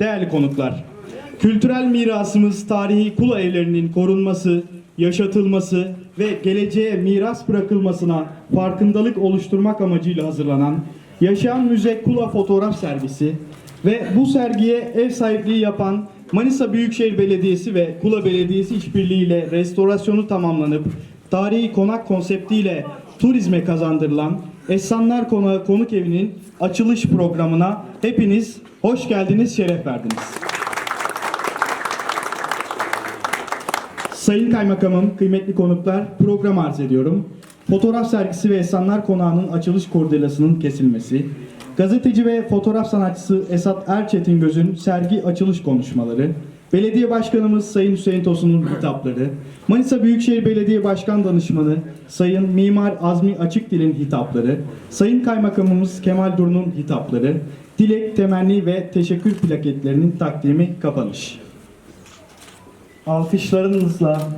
Değerli konuklar, kültürel mirasımız tarihi kula evlerinin korunması, yaşatılması ve geleceğe miras bırakılmasına farkındalık oluşturmak amacıyla hazırlanan Yaşayan Müze Kula Fotoğraf Sergisi ve bu sergiye ev sahipliği yapan Manisa Büyükşehir Belediyesi ve Kula Belediyesi işbirliğiyle restorasyonu tamamlanıp tarihi konak konseptiyle turizme kazandırılan Essanlar Konağı Konuk Evi'nin açılış programına hepiniz hoş geldiniz, şeref verdiniz. Sayın Kaymakamım, kıymetli konuklar, program arz ediyorum. Fotoğraf sergisi ve Essanlar Konağı'nın açılış kordelasının kesilmesi, gazeteci ve fotoğraf sanatçısı Esat Erçetin Göz'ün sergi açılış konuşmaları, Belediye Başkanımız Sayın Hüseyin Tosun'un hitapları, Manisa Büyükşehir Belediye Başkan Danışmanı Sayın Mimar Azmi Açıkdil'in hitapları, Sayın Kaymakamımız Kemal Durun'un hitapları, dilek, temenni ve teşekkür plaketlerinin takdimi kapanış. Alkışlarınızla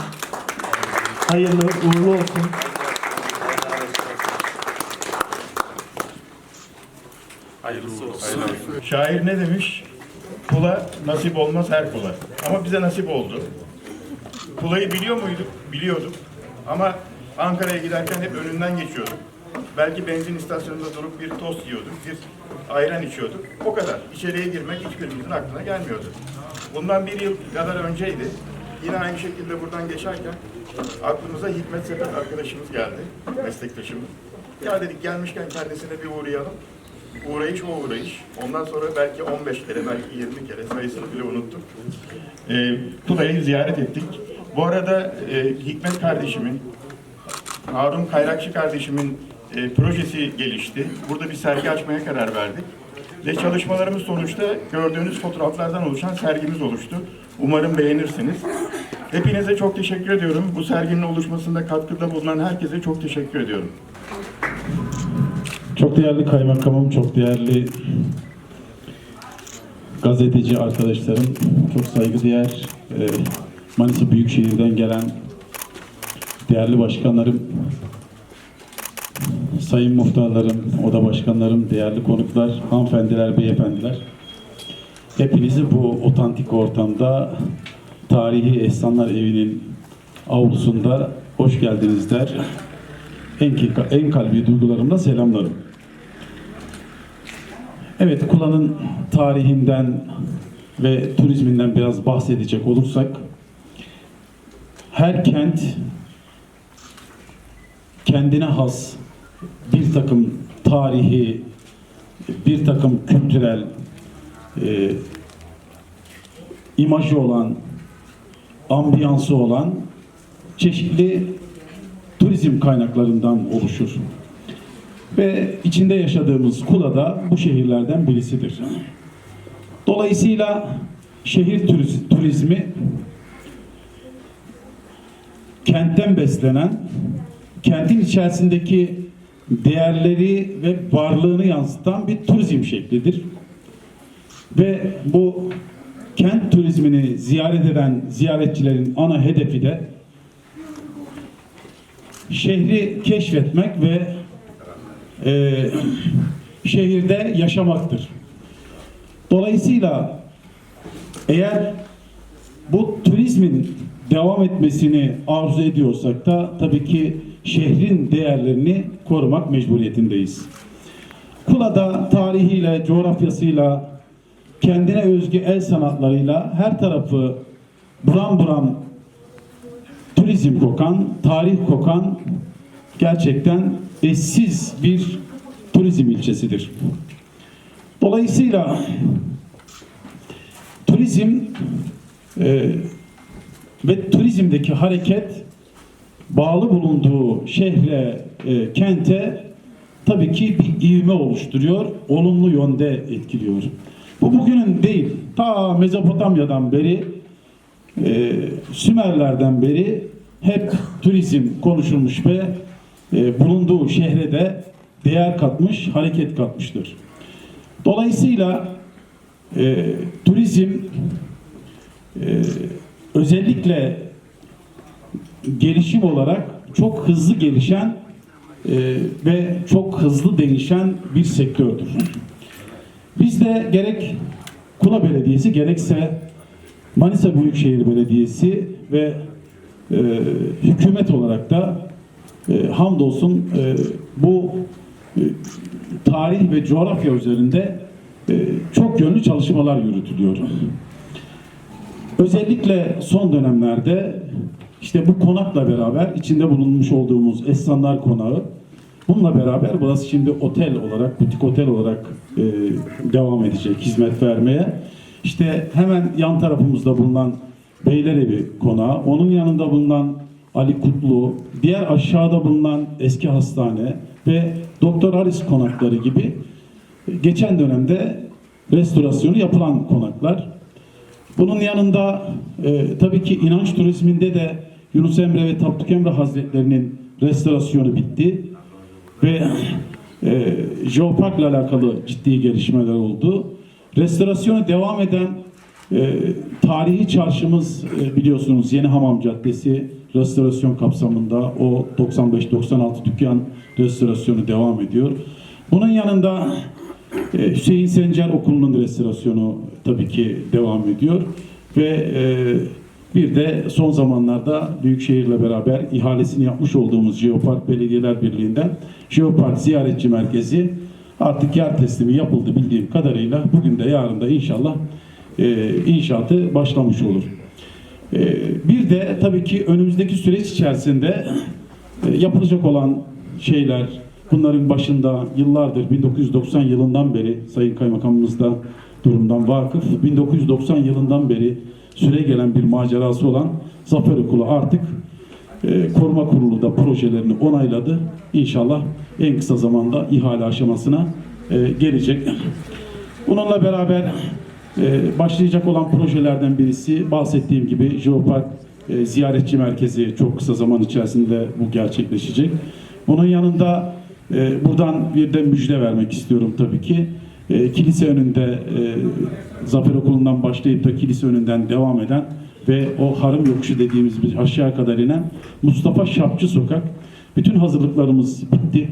hayırlı uğurlu olsun. Hayırlısı olsun. Şair ne demiş? Kula nasip olmaz her kula. Ama bize nasip oldu. Kulayı biliyor muyduk? Biliyorduk. Ama Ankara'ya giderken hep önünden geçiyorduk. Belki benzin istasyonunda durup bir tost yiyorduk, bir ayran içiyorduk. O kadar. İçeriye girmek hiçbirimizin aklına gelmiyordu. Bundan bir yıl kadar önceydi. Yine aynı şekilde buradan geçerken aklımıza Hikmet Sepet arkadaşımız geldi, meslektaşımız. Ya dedik gelmişken kendisine bir uğrayalım. Uğrayış o uğrayış. Ondan sonra belki 15 kere, belki 20 kere sayısını bile unuttuk. E, Tula'yı ziyaret ettik. Bu arada e, Hikmet kardeşimin, Harun Kayrakçı kardeşimin e, projesi gelişti. Burada bir sergi açmaya karar verdik. Ve çalışmalarımız sonuçta gördüğünüz fotoğraflardan oluşan sergimiz oluştu. Umarım beğenirsiniz. Hepinize çok teşekkür ediyorum. Bu serginin oluşmasında katkıda bulunan herkese çok teşekkür ediyorum. Çok değerli kaymakamım, çok değerli gazeteci arkadaşlarım, çok saygıdeğer e, Manisa Büyükşehir'den gelen değerli başkanlarım, sayın muhtarlarım, oda başkanlarım, değerli konuklar, hanımefendiler, beyefendiler. Hepinizi bu otantik ortamda tarihi Ehsanlar Evi'nin avlusunda hoş geldiniz der. En, en kalbi duygularımla selamlarım. Evet, Kula'nın tarihinden ve turizminden biraz bahsedecek olursak, her kent kendine has bir takım tarihi, bir takım kültürel e, imajı olan, ambiyansı olan çeşitli turizm kaynaklarından oluşur. Ve içinde yaşadığımız Kula da bu şehirlerden birisidir. Dolayısıyla şehir turiz- turizmi kentten beslenen, kentin içerisindeki değerleri ve varlığını yansıtan bir turizm şeklidir. Ve bu kent turizmini ziyaret eden ziyaretçilerin ana hedefi de şehri keşfetmek ve e, şehirde yaşamaktır. Dolayısıyla eğer bu turizmin devam etmesini arzu ediyorsak da tabii ki şehrin değerlerini korumak mecburiyetindeyiz. Kula'da tarihiyle, coğrafyasıyla, kendine özgü el sanatlarıyla her tarafı buram buram turizm kokan, tarih kokan gerçekten eşsiz bir turizm ilçesidir. Dolayısıyla turizm e, ve turizmdeki hareket bağlı bulunduğu şehre, e, kente tabii ki bir ivme oluşturuyor, olumlu yönde etkiliyor. Bu bugünün değil, ta Mezopotamya'dan beri, e, Sümerlerden beri hep turizm konuşulmuş ve e, bulunduğu şehre de değer katmış, hareket katmıştır. Dolayısıyla e, turizm e, özellikle gelişim olarak çok hızlı gelişen e, ve çok hızlı değişen bir sektördür. Biz de gerek Kula Belediyesi gerekse Manisa Büyükşehir Belediyesi ve e, hükümet olarak da e, hamdolsun e, bu e, tarih ve coğrafya üzerinde e, çok yönlü çalışmalar yürütülüyor. Özellikle son dönemlerde işte bu konakla beraber içinde bulunmuş olduğumuz Esnanlar Konağı bununla beraber burası şimdi otel olarak, butik otel olarak e, devam edecek hizmet vermeye. İşte hemen yan tarafımızda bulunan Beylerevi Konağı, onun yanında bulunan Ali Kutlu, diğer aşağıda bulunan eski hastane ve Doktor Aris konakları gibi geçen dönemde restorasyonu yapılan konaklar. Bunun yanında e, tabii ki inanç turizminde de Yunus Emre ve Tapduk Emre Hazretlerinin restorasyonu bitti. Ve e, Jeopark'la alakalı ciddi gelişmeler oldu. Restorasyonu devam eden e, tarihi çarşımız e, biliyorsunuz Yeni Hamam Caddesi restorasyon kapsamında o 95-96 dükkan restorasyonu devam ediyor. Bunun yanında e, Hüseyin Sencer Okulu'nun restorasyonu tabii ki devam ediyor ve e, bir de son zamanlarda Büyükşehir'le beraber ihalesini yapmış olduğumuz Jeopark Belediyeler Birliği'nden Jeopark Ziyaretçi Merkezi artık yer teslimi yapıldı bildiğim kadarıyla. Bugün de yarın da inşallah e, inşaatı başlamış olur. E, bir de tabii ki önümüzdeki süreç içerisinde e, yapılacak olan şeyler, bunların başında yıllardır 1990 yılından beri Sayın Kaymakamımız da durumdan vakıf. 1990 yılından beri süre gelen bir macerası olan Zafer Okulu artık e, koruma kurulu da projelerini onayladı. İnşallah en kısa zamanda ihale aşamasına e, gelecek. Bununla beraber e, başlayacak olan projelerden birisi bahsettiğim gibi Jeopark e, ziyaretçi merkezi çok kısa zaman içerisinde bu gerçekleşecek. Bunun yanında e, buradan bir de müjde vermek istiyorum tabii ki. E, kilise önünde e, Zafer Okulu'ndan başlayıp da kilise önünden devam eden ve o harım yokuşu dediğimiz bir aşağı kadar inen Mustafa Şapçı Sokak. Bütün hazırlıklarımız bitti.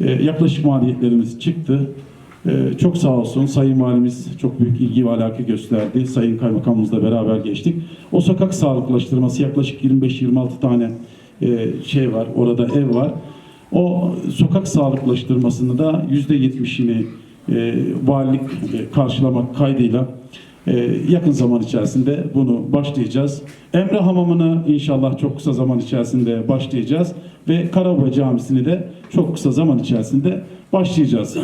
E, yaklaşık maliyetlerimiz çıktı. Ee, çok sağ olsun Sayın Valimiz çok büyük ilgi ve alaka gösterdi. Sayın Kaymakamımızla beraber geçtik. O sokak sağlıklaştırması yaklaşık 25-26 tane e, şey var. Orada ev var. O sokak sağlıklaştırmasını da %70'ini e, valilik e, karşılamak kaydıyla e, yakın zaman içerisinde bunu başlayacağız. Emre Hamamı'nı inşallah çok kısa zaman içerisinde başlayacağız ve Karabağ Camisi'ni de çok kısa zaman içerisinde başlayacağız.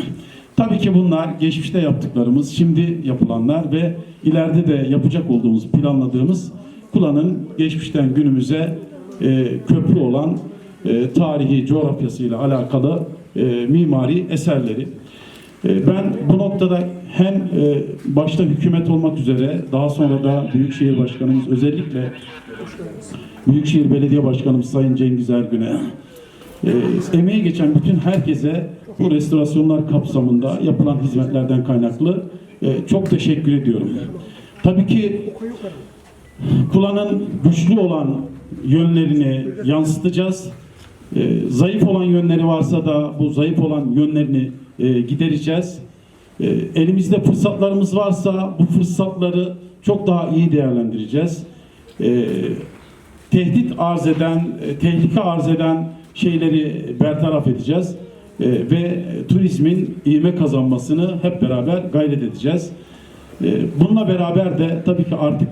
Tabii ki bunlar geçmişte yaptıklarımız, şimdi yapılanlar ve ileride de yapacak olduğumuz, planladığımız Kula'nın geçmişten günümüze e, köprü olan e, tarihi coğrafyasıyla alakalı e, mimari eserleri. E, ben bu noktada hem e, başta hükümet olmak üzere daha sonra da Büyükşehir Başkanımız özellikle Büyükşehir Belediye Başkanımız Sayın Cengiz Ergün'e e, emeği geçen bütün herkese bu restorasyonlar kapsamında yapılan hizmetlerden kaynaklı e, çok teşekkür ediyorum. Tabii ki Kula'nın güçlü olan yönlerini yansıtacağız. E, zayıf olan yönleri varsa da bu zayıf olan yönlerini e, gidereceğiz. E, elimizde fırsatlarımız varsa bu fırsatları çok daha iyi değerlendireceğiz. Tehdit arz eden, tehlike arz eden şeyleri bertaraf edeceğiz E, ve turizmin ivme kazanmasını hep beraber gayret edeceğiz. E, bununla beraber de tabii ki artık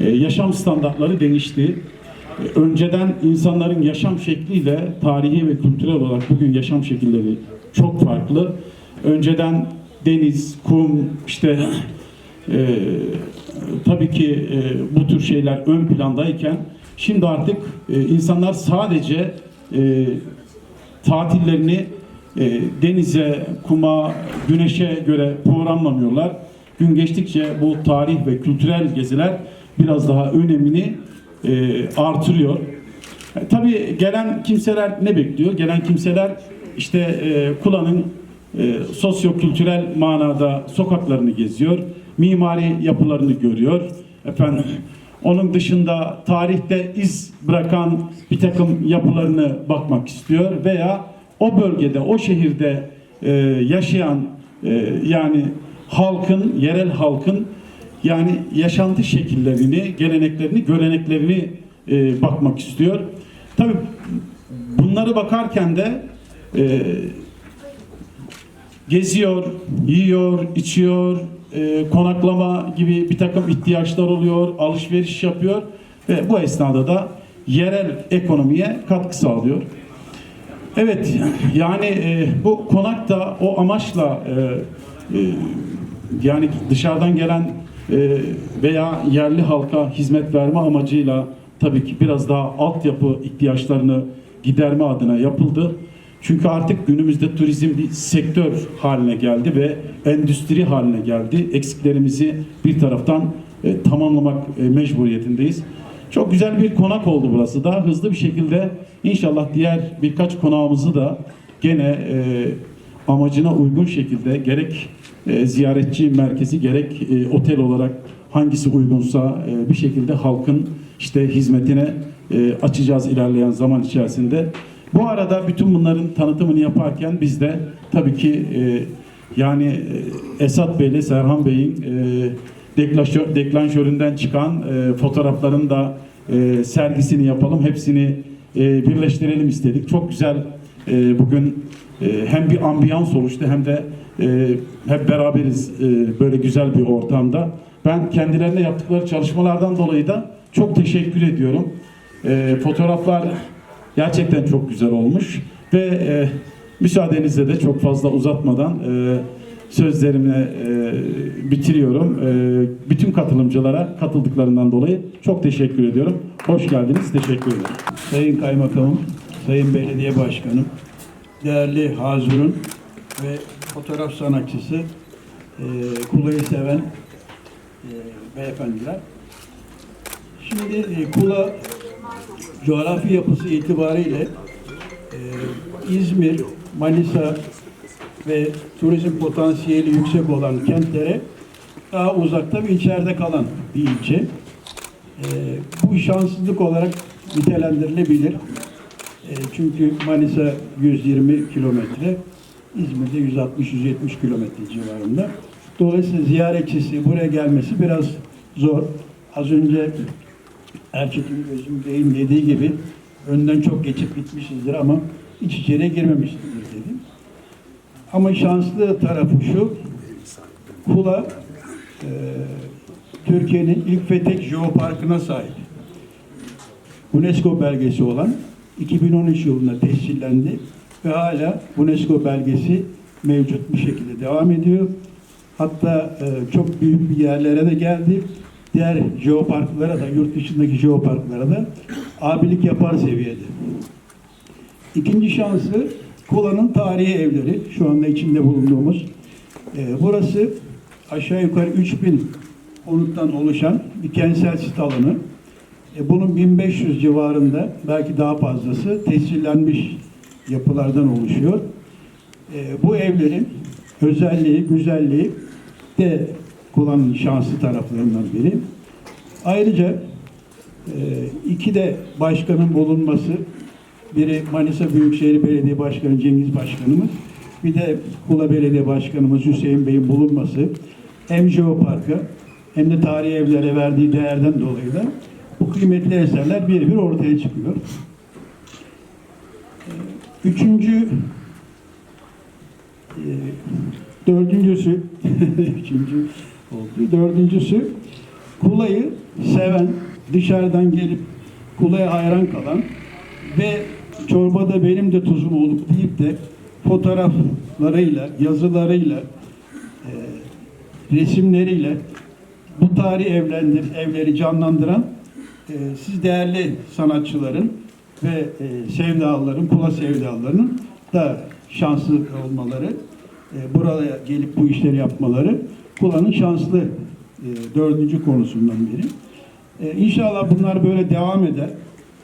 e, yaşam standartları değişti. E, Önceden insanların yaşam şekliyle tarihi ve kültürel olarak bugün yaşam şekilleri çok farklı. Önceden deniz, kum, işte e, tabii ki e, bu tür şeyler ön plandayken şimdi artık e, insanlar sadece e, tatillerini e, denize, kuma, güneşe göre programlamıyorlar. Gün geçtikçe bu tarih ve kültürel geziler biraz daha önemini e, artırıyor. E, tabii gelen kimseler ne bekliyor? Gelen kimseler işte e, Kula'nın e, sosyo-kültürel manada sokaklarını geziyor, mimari yapılarını görüyor. Efendim, onun dışında tarihte iz bırakan bir takım yapılarını bakmak istiyor veya o bölgede, o şehirde e, yaşayan e, yani halkın, yerel halkın yani yaşantı şekillerini, geleneklerini, göreneklerini e, bakmak istiyor. Tabii bunları bakarken de e, geziyor, yiyor, içiyor, e, konaklama gibi bir takım ihtiyaçlar oluyor, alışveriş yapıyor ve bu esnada da yerel ekonomiye katkı sağlıyor. Evet, yani e, bu konak da o amaçla e, e, yani dışarıdan gelen e, veya yerli halka hizmet verme amacıyla tabii ki biraz daha altyapı ihtiyaçlarını giderme adına yapıldı. Çünkü artık günümüzde turizm bir sektör haline geldi ve endüstri haline geldi. Eksiklerimizi bir taraftan e, tamamlamak e, mecburiyetindeyiz. Çok güzel bir konak oldu burası da. Hızlı bir şekilde inşallah diğer birkaç konağımızı da gene e, amacına uygun şekilde gerek e, ziyaretçi merkezi gerek e, otel olarak hangisi uygunsa e, bir şekilde halkın işte hizmetine e, açacağız ilerleyen zaman içerisinde. Bu arada bütün bunların tanıtımını yaparken biz de tabii ki e, yani e, Esat Bey ile Serhan Bey'in e, deklanşör, deklanşöründen çıkan e, fotoğrafların da e, sergisini yapalım. Hepsini e, birleştirelim istedik. Çok güzel e, bugün e, hem bir ambiyans oluştu hem de e, hep beraberiz e, böyle güzel bir ortamda. Ben kendilerine yaptıkları çalışmalardan dolayı da çok teşekkür ediyorum. E, fotoğraflar gerçekten çok güzel olmuş ve e, müsaadenizle de çok fazla uzatmadan e, sözlerimi e, bitiriyorum. E, bütün katılımcılara katıldıklarından dolayı çok teşekkür ediyorum. Hoş geldiniz. Teşekkür ederim. Sayın Kaymakamım, Sayın Belediye Başkanım, değerli Hazırun ve fotoğraf sanatçısı, e, Kula'yı seven e, beyefendiler. Şimdi e, Kula coğrafi yapısı itibariyle e, İzmir, Manisa ve turizm potansiyeli yüksek olan kentlere daha uzakta ve içeride kalan bir ilçe. E, bu şanssızlık olarak nitelendirilebilir. E, çünkü Manisa 120 kilometre, İzmir'de 160-170 kilometre civarında. Dolayısıyla ziyaretçisi buraya gelmesi biraz zor. Az önce Erçetin Gözüm Bey'in dediği gibi önden çok geçip gitmişizdir ama iç içeriye girmemişizdir dedi. Ama şanslı tarafı şu, Kula e, Türkiye'nin ilk ve tek jeoparkına sahip. UNESCO belgesi olan 2013 yılında tescillendi ve hala UNESCO belgesi mevcut bir şekilde devam ediyor. Hatta e, çok büyük bir yerlere de geldi. Diğer jeoparklara da, yurt dışındaki jeoparklara da abilik yapar seviyede. İkinci şansı Kula'nın tarihi evleri. Şu anda içinde bulunduğumuz. E, burası aşağı yukarı 3000 konuttan oluşan bir kentsel sit alanı. E, bunun 1500 civarında belki daha fazlası tescillenmiş yapılardan oluşuyor. E, bu evlerin özelliği, güzelliği de kullanın şanslı taraflarından biri. Ayrıca e, iki de başkanın bulunması, biri Manisa Büyükşehir Belediye Başkanı Cengiz Başkanımız, bir de Kula Belediye Başkanımız Hüseyin Bey'in bulunması hem Jeopark'a hem de tarihi evlere verdiği değerden dolayı da bu kıymetli eserler bir bir ortaya çıkıyor. Üçüncü, e, dördüncüsü, üçüncü oldu. Dördüncüsü, Kula'yı seven, dışarıdan gelip Kula'ya hayran kalan ve çorbada benim de tuzum olup deyip de fotoğraflarıyla, yazılarıyla, e, resimleriyle bu tarihi evlendir, evleri canlandıran e, siz değerli sanatçıların ve e, sevdalıların, kula sevdalılarının da şanslı olmaları, e, buraya gelip bu işleri yapmaları kulanın şanslı e, dördüncü konusundan biri. E, inşallah bunlar böyle devam eder.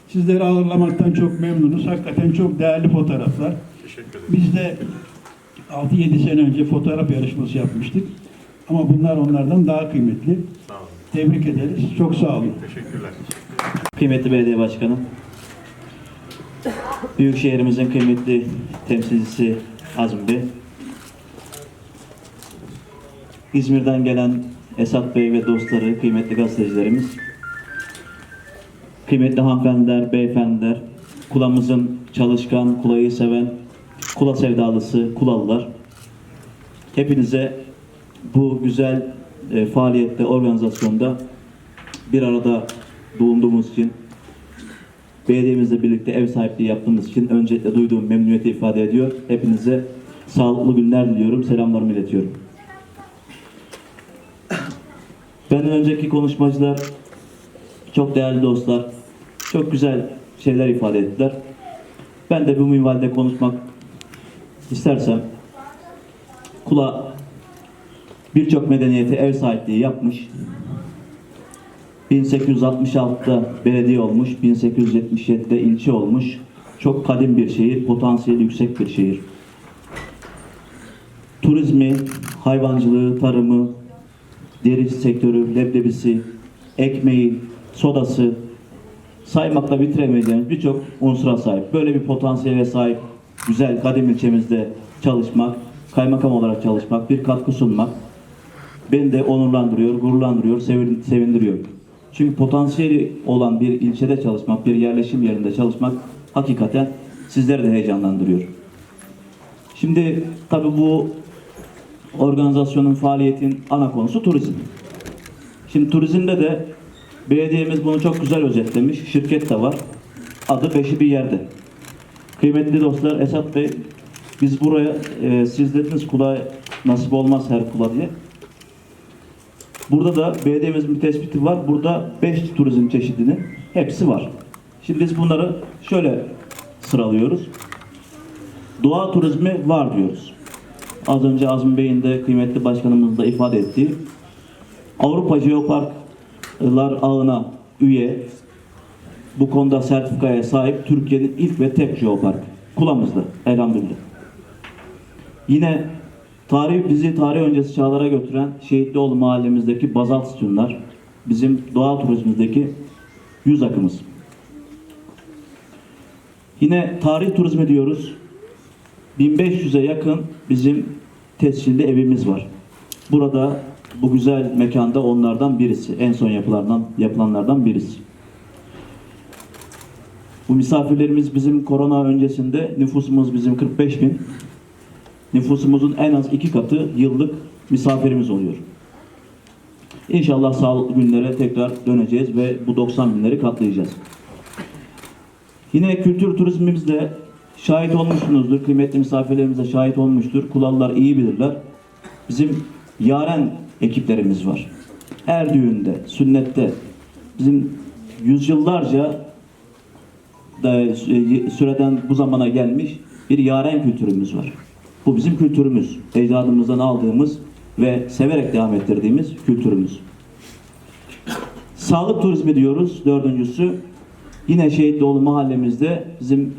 Sizleri ağırlamaktan çok memnunuz. Hakikaten çok değerli fotoğraflar. Teşekkür ederim. Biz de 6-7 sene önce fotoğraf yarışması yapmıştık. Ama bunlar onlardan daha kıymetli. Sağ olun. Tebrik ederiz. Çok sağ olun. Teşekkürler. Kıymetli belediye başkanım, Büyükşehirimizin kıymetli temsilcisi Azmi Bey, İzmir'den gelen Esat Bey ve dostları, kıymetli gazetecilerimiz, kıymetli hanımefendiler, beyefendiler, kulamızın çalışkan, kulayı seven, kula sevdalısı, kulalılar. Hepinize bu güzel e, faaliyette, organizasyonda bir arada bulunduğumuz için, belediyemizle birlikte ev sahipliği yaptığımız için öncelikle duyduğum memnuniyeti ifade ediyor. Hepinize sağlıklı günler diliyorum, selamlarımı iletiyorum. Benden önceki konuşmacılar çok değerli dostlar, çok güzel şeyler ifade ettiler. Ben de bu minvalde konuşmak istersem, kula birçok medeniyete ev sahipliği yapmış, 1866'da belediye olmuş, 1877'de ilçe olmuş. Çok kadim bir şehir, potansiyeli yüksek bir şehir. Turizmi, hayvancılığı, tarımı, derici sektörü, leblebisi, ekmeği, sodası saymakla bitiremeyeceğimiz birçok unsura sahip. Böyle bir potansiyele sahip güzel kadim ilçemizde çalışmak, kaymakam olarak çalışmak, bir katkı sunmak beni de onurlandırıyor, gururlandırıyor, sevin- sevindiriyor. Çünkü potansiyeli olan bir ilçede çalışmak, bir yerleşim yerinde çalışmak hakikaten sizleri de heyecanlandırıyor. Şimdi tabii bu organizasyonun faaliyetin ana konusu turizm. Şimdi turizmde de belediyemiz bunu çok güzel özetlemiş. Şirket de var. Adı beşi bir yerde. Kıymetli dostlar Esat Bey biz buraya e, siz dediniz kula nasip olmaz her kula diye. Burada da belediyemizin bir tespiti var. Burada 5 turizm çeşidinin hepsi var. Şimdi biz bunları şöyle sıralıyoruz. Doğa turizmi var diyoruz. Az önce Azmi Bey'in de kıymetli başkanımızın da ifade ettiği Avrupa Jeoparklar ağına üye bu konuda sertifikaya sahip Türkiye'nin ilk ve tek jeopark. Kulamızda elhamdülillah. Yine tarih bizi tarih öncesi çağlara götüren Şehitlioğlu mahallemizdeki bazalt sütunlar bizim doğal turizmimizdeki yüz akımız. Yine tarih turizmi diyoruz. 1500'e yakın bizim tescilli evimiz var. Burada bu güzel mekanda onlardan birisi. En son yapılardan, yapılanlardan birisi. Bu misafirlerimiz bizim korona öncesinde nüfusumuz bizim 45 bin. Nüfusumuzun en az iki katı yıllık misafirimiz oluyor. İnşallah sağlıklı günlere tekrar döneceğiz ve bu 90 binleri katlayacağız. Yine kültür turizmimizde şahit olmuşsunuzdur. Kıymetli misafirlerimiz de şahit olmuştur. Kulallar iyi bilirler. Bizim yaren ekiplerimiz var. Her düğünde, sünnette bizim yüzyıllarca da e, süreden bu zamana gelmiş bir yaren kültürümüz var. Bu bizim kültürümüz. Ecdadımızdan aldığımız ve severek devam ettirdiğimiz kültürümüz. Sağlık turizmi diyoruz. Dördüncüsü yine Şehitlioğlu mahallemizde bizim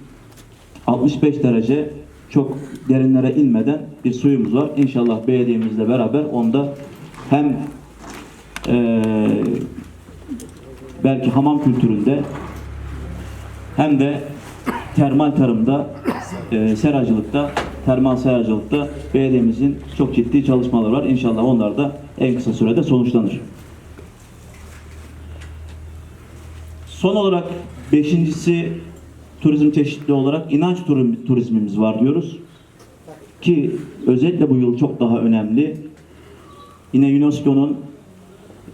65 derece çok derinlere inmeden bir suyumuz var. İnşallah belediyemizle beraber onda hem eee, belki hamam kültüründe hem de termal tarımda, e, seracılıkta, termal seracılıkta belediyemizin çok ciddi çalışmaları var. İnşallah onlar da en kısa sürede sonuçlanır. Son olarak beşincisi turizm çeşitli olarak inanç turizm- turizmimiz var diyoruz. Ki özellikle bu yıl çok daha önemli. Yine UNESCO'nun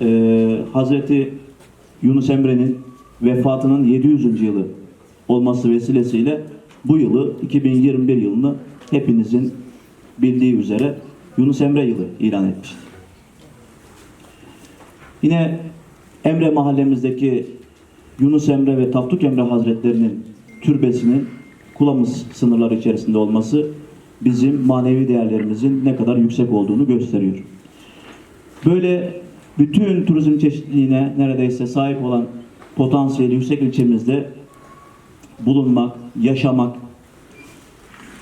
e, Hazreti Yunus Emre'nin vefatının 700. yılı olması vesilesiyle bu yılı 2021 yılını hepinizin bildiği üzere Yunus Emre yılı ilan etmiştir. Yine Emre mahallemizdeki Yunus Emre ve Tapduk Emre Hazretlerinin türbesinin Kulamız sınırları içerisinde olması bizim manevi değerlerimizin ne kadar yüksek olduğunu gösteriyor. Böyle bütün turizm çeşitliliğine neredeyse sahip olan potansiyeli yüksek ilçemizde bulunmak, yaşamak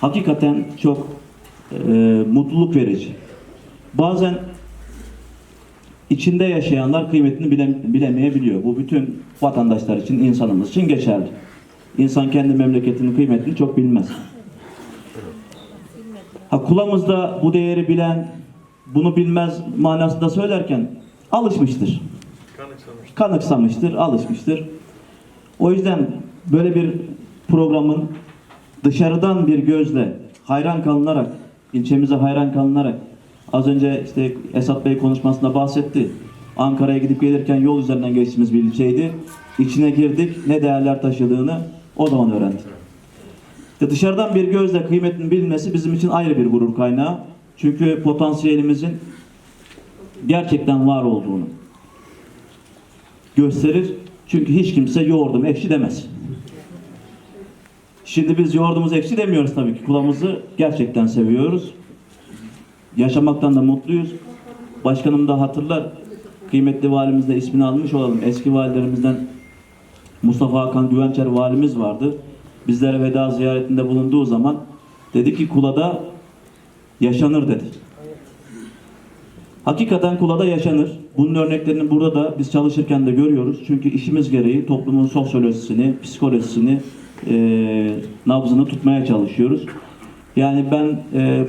hakikaten çok e, mutluluk verici. Bazen içinde yaşayanlar kıymetini bile, bilemeyebiliyor. Bu bütün vatandaşlar için, insanımız için geçerli. İnsan kendi memleketinin kıymetini çok bilmez. Ha, kulamızda bu değeri bilen bunu bilmez manasında söylerken alışmıştır. Kanıksamıştır, alışmıştır. O yüzden böyle bir programın dışarıdan bir gözle hayran kalınarak, ilçemize hayran kalınarak az önce işte Esat Bey konuşmasında bahsetti. Ankara'ya gidip gelirken yol üzerinden geçtiğimiz bir ilçeydi. İçine girdik, ne değerler taşıdığını o zaman öğrendik. İşte dışarıdan bir gözle kıymetinin bilinmesi bizim için ayrı bir gurur kaynağı. Çünkü potansiyelimizin gerçekten var olduğunu gösterir. Çünkü hiç kimse yoğurdum ekşi demez. Şimdi biz yoğurdumuz ekşi demiyoruz tabii ki. Kulağımızı gerçekten seviyoruz. Yaşamaktan da mutluyuz. Başkanım da hatırlar. Kıymetli valimiz de ismini almış olalım. Eski valilerimizden Mustafa Hakan Güvençer valimiz vardı. Bizlere veda ziyaretinde bulunduğu zaman dedi ki Kula'da yaşanır dedi. Hakikaten kulada yaşanır. Bunun örneklerini burada da biz çalışırken de görüyoruz. Çünkü işimiz gereği toplumun sosyolojisini, psikolojisini, e, nabzını tutmaya çalışıyoruz. Yani ben e,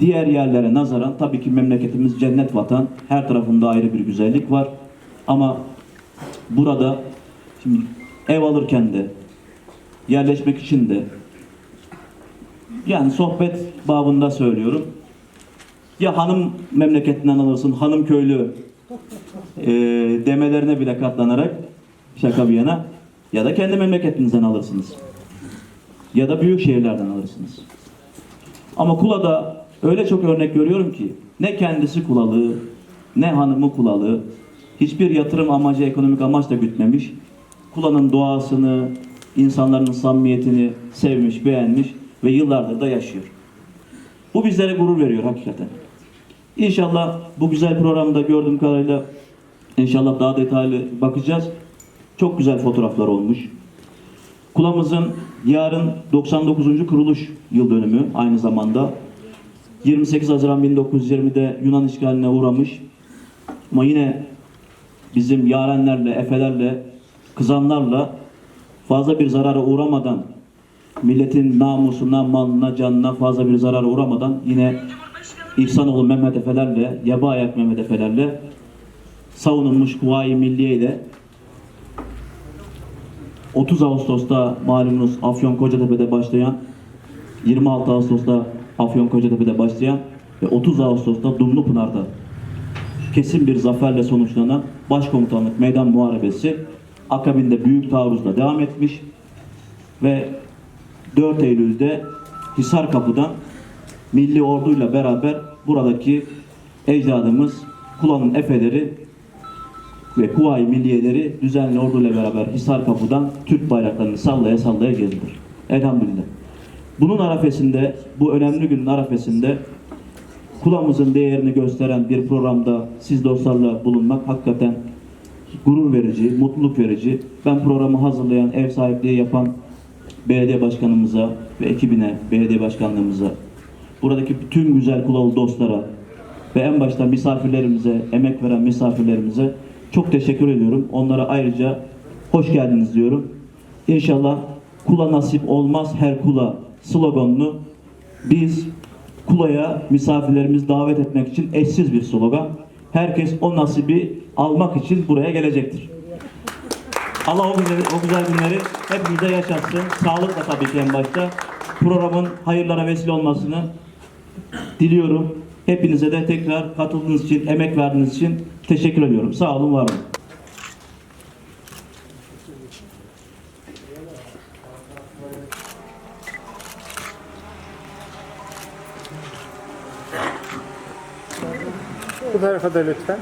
diğer yerlere nazaran tabii ki memleketimiz cennet vatan. Her tarafında ayrı bir güzellik var. Ama burada şimdi ev alırken de yerleşmek için de yani sohbet babında söylüyorum ya hanım memleketinden alırsın, hanım köylü e, demelerine bile katlanarak şaka bir yana ya da kendi memleketinizden alırsınız. Ya da büyük şehirlerden alırsınız. Ama Kula'da öyle çok örnek görüyorum ki ne kendisi kulalı, ne hanımı kulalı, hiçbir yatırım amacı, ekonomik amaç da gütmemiş. Kula'nın doğasını, insanların samimiyetini sevmiş, beğenmiş ve yıllardır da yaşıyor. Bu bizlere gurur veriyor hakikaten. İnşallah bu güzel programda gördüğüm kadarıyla inşallah daha detaylı bakacağız. Çok güzel fotoğraflar olmuş. Kulamızın yarın 99. kuruluş yıl dönümü aynı zamanda. 28 Haziran 1920'de Yunan işgaline uğramış. Ama yine bizim yarenlerle, efelerle, kızanlarla fazla bir zarara uğramadan milletin namusuna, malına, canına fazla bir zarara uğramadan yine İhsanoğlu Mehmet Efelerle, Yaba Ayak Mehmet Efelerle savunulmuş Kuvayi Milliye ile 30 Ağustos'ta malumunuz Afyon Kocatepe'de başlayan 26 Ağustos'ta Afyon Kocatepe'de başlayan ve 30 Ağustos'ta Dumlupınar'da kesin bir zaferle sonuçlanan Başkomutanlık Meydan Muharebesi akabinde büyük taarruzla devam etmiş ve 4 Eylül'de Hisar Kapı'dan Milli Ordu'yla beraber buradaki ecdadımız Kula'nın efeleri ve Kuvayi Milliyeleri düzenli orduyla beraber Hisar Kapı'dan Türk bayraklarını sallaya sallaya geldiler. Elhamdülillah. Bunun arafesinde, bu önemli günün arafesinde Kula'mızın değerini gösteren bir programda siz dostlarla bulunmak hakikaten gurur verici, mutluluk verici. Ben programı hazırlayan, ev sahipliği yapan belediye başkanımıza ve ekibine, belediye başkanlığımıza, buradaki bütün güzel kulalı dostlara ve en başta misafirlerimize, emek veren misafirlerimize çok teşekkür ediyorum. Onlara ayrıca hoş geldiniz diyorum. İnşallah kula nasip olmaz her kula sloganını biz kulaya misafirlerimizi davet etmek için eşsiz bir slogan. Herkes o nasibi almak için buraya gelecektir. Allah o, günleri, o güzel günleri hepimize yaşatsın. Sağlıkla tabii ki en başta. Programın hayırlara vesile olmasını diliyorum. Hepinize de tekrar katıldığınız için, emek verdiğiniz için teşekkür ediyorum. Sağ olun, var olun. Bu tarafa da lütfen.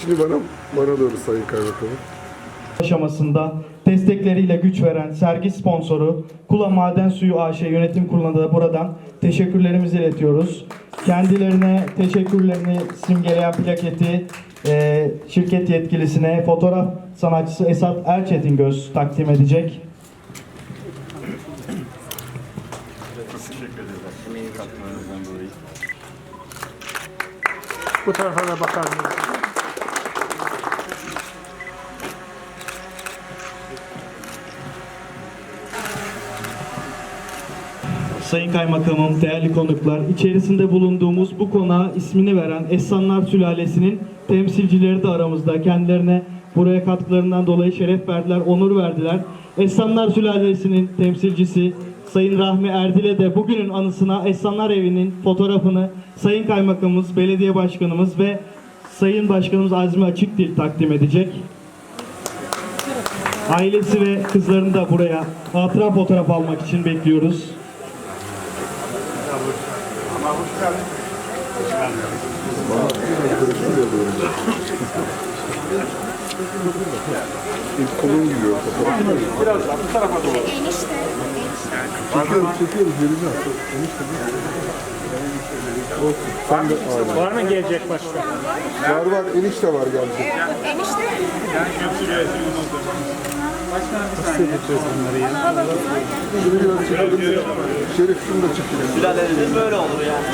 Şimdi bana bana doğru Sayın Kaymakamım. aşamasında destekleriyle güç veren sergi sponsoru Kula Maden Suyu AŞ Yönetim Kurulu'na da buradan teşekkürlerimizi iletiyoruz. Kendilerine teşekkürlerini simgeleyen plaketi e, şirket yetkilisine fotoğraf sanatçısı Esat Erçetin Göz takdim edecek. Bu tarafa da bakar mıyız? Sayın Kaymakamım, değerli konuklar, içerisinde bulunduğumuz bu konağa ismini veren Essanlar Sülalesi'nin temsilcileri de aramızda. Kendilerine buraya katkılarından dolayı şeref verdiler, onur verdiler. Essanlar Sülalesi'nin temsilcisi Sayın Rahmi Erdil'e de bugünün anısına Essanlar Evi'nin fotoğrafını Sayın Kaymakamımız, Belediye Başkanımız ve Sayın Başkanımız Azmi Açıkdil takdim edecek. Ailesi ve kızlarını da buraya hatıra fotoğraf almak için bekliyoruz. İlk kolum gidiyor. Çekiyorum, çekiyorum. Geleceğim. Enişte Olsun. Sen de aile. Var mı gelecek başka? Var var. Enişte var gelecek. Enişte. Şunu biraz çekelim. Şerif şunu da çekelim. Sülaleniz böyle olur yani.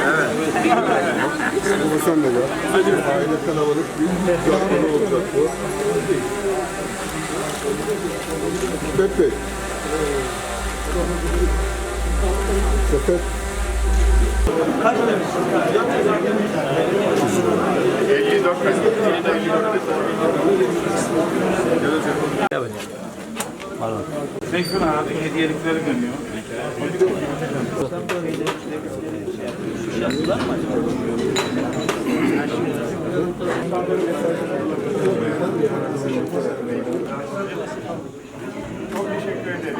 Baba sen de gel. Aile kalabalık. Bir canlı olacak bu. Pepe. Sepet. 54 metre. Bekir abi hediyelikleri dönüyor. Çok teşekkür ederim.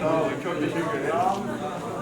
Sağ olun, çok teşekkür ederim.